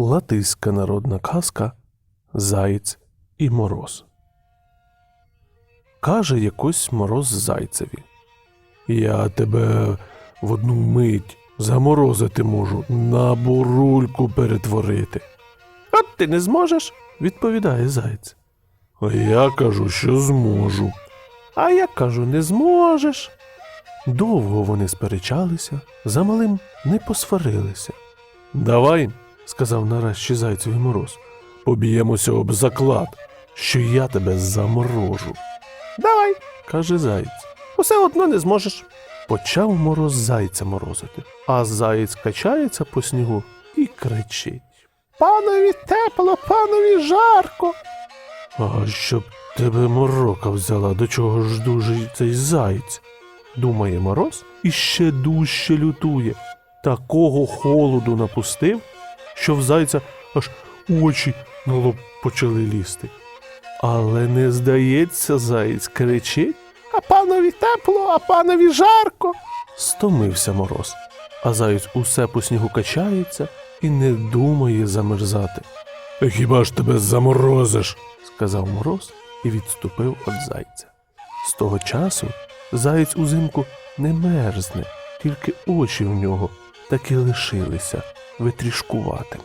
Латиська народна казка Заєць і мороз. Каже якось мороз зайцеві. Я тебе в одну мить заморозити можу, на бурульку перетворити. От ти не зможеш, відповідає заєць. Я кажу, що зможу. А я кажу, не зможеш. Довго вони сперечалися, за малим не посварилися. Давай, сказав нарешті зайцеві мороз, поб'ємося об заклад, що я тебе заморожу. Давай, каже заєць. Усе одно не зможеш. Почав мороз зайця морозити, а заєць качається по снігу і кричить. Панові тепло, панові жарко. А щоб тебе морока взяла, до чого ж дуже цей заєць? Думає мороз і ще дужче лютує. Такого холоду напустив, що в зайця аж очі на лоб почали лізти. Але не здається, заєць кричить. А панові тепло, а панові жарко. Стомився мороз, а заєць усе по снігу качається і не думає замерзати. Хіба ж тебе заморозиш? сказав мороз і відступив від зайця. З того часу заєць узимку не мерзне, тільки очі в нього таки лишилися витрішкуватими.